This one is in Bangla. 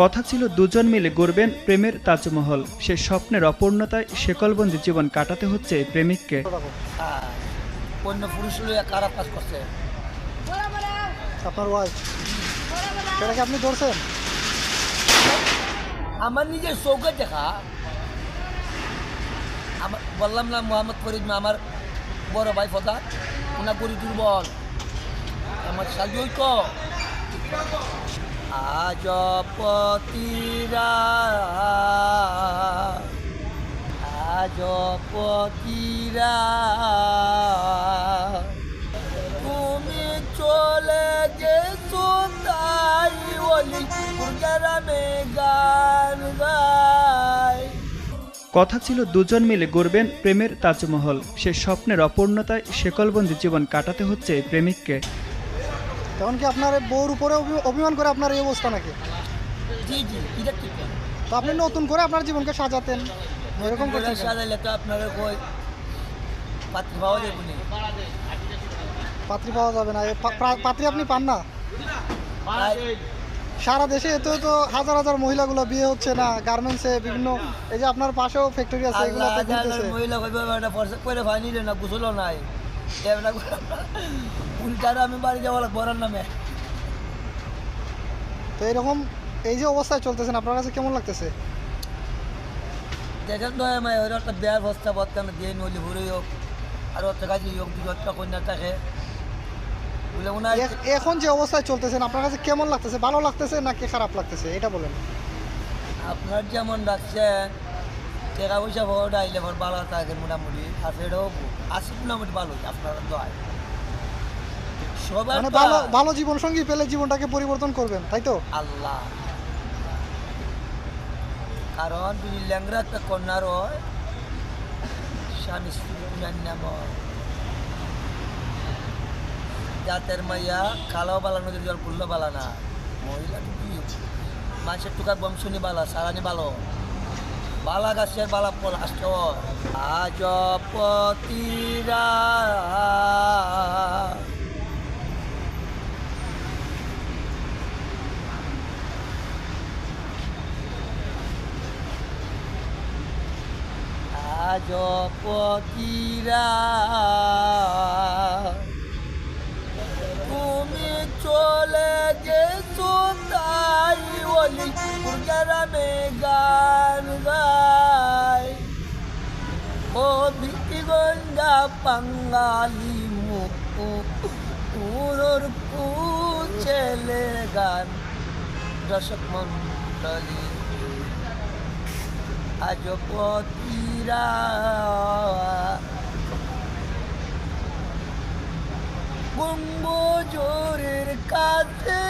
কথা ছিল দুজন মিলে গড়বেন প্রেমের তাজমহল। সে স্বপ্নের অপূর্ণতায় শেকলবন্দি জীবন কাটাতে হচ্ছে প্রেমিককে। অন্য কাজ করছে আপনি ধরছেন আমার নিজের চৌকে দেখা। আমার বললাম না মোহাম্মদ ফরিদ আমার বড় ভাই ফদা ওনা করি দুর্বল আমার সাজু ঐক্য আজ পতিরা তুমি চলে গেছো তাই বলি গ্রামে গান গাই কথা ছিল দুজন মিলে গড়বেন প্রেমের তাজমহল। সে স্বপ্নের অপূর্ণতায় শেকলবন্দি জীবন কাটাতে হচ্ছে প্রেমিককে। তখন কি আপনার বউর উপরে অভিমান করে আপনার এই অবস্থা নাকি? জি জি এটা ঠিক তো আপনি নতুন করে আপনার জীবনকে সাজাতেন। এরকম করে সাজাইলে তো আপনারা কই পাত্রী পাওয়া যাবে না। পাত্রী পাওয়া যাবে না। এ পা- প্রা- পাত্রী আপনি পান না? সারা দেশে এত তো হাজার হাজার মহিলাগুলো বিয়ে হচ্ছে না গার্মেন্টসে বিভিন্ন এই যে আপনার পাশেও ফ্যাক্টরি আছে এগুলো মহিলা কইবে ভাই নিলে না গুছলো নাই। এমনা উল্টার আমি বাড়ি যাওয়া লাগবো নামে। তো এরকম এই যে অবস্থায় চলতেছেন আপনার কাছে কেমন লাগতেছে? দেখেন তো আমি ওর একটা বিয়ার বস্তা দিয়ে নলি ভরে হোক আর হোক দুটো কন্যা থাকে বলে ওনার এখন যে অবস্থায় চলতেছেন আপনার কাছে কেমন লাগতেছে? ভালো লাগতেছে নাকি খারাপ লাগতেছে? এটা বলেন। আপনার যেমন রাখছেন টাকা পয়সা পাওয়াটা আইলে ভালো থাকে মোটামুটি। সেটাও আছে মোটামুটি ভালো আপনার সবার মানে ভালো ভালো জীবন সঙ্গী পেলে জীবনটাকে পরিবর্তন করবেন তাই তো? আল্লাহ। কারণ যদি ল্যাংরা একটা কন্যার হয় স্বামী স্ত্রী নাম হয়। জাতের মাইয়া খালাও বালা নদীর জল খুললো বালা না। মহিলা মাছের টুকার বংশনী বালা সারানি ভালো। বালা গাছের বালা ফল আসতে হয় আজ ও ভিটিগঞ্জা বাঙালি মুখ। পুরোর ছেলে গান। দর্শক মন্ডলী আজ পতিরা বঙ্গ জোরের কাছে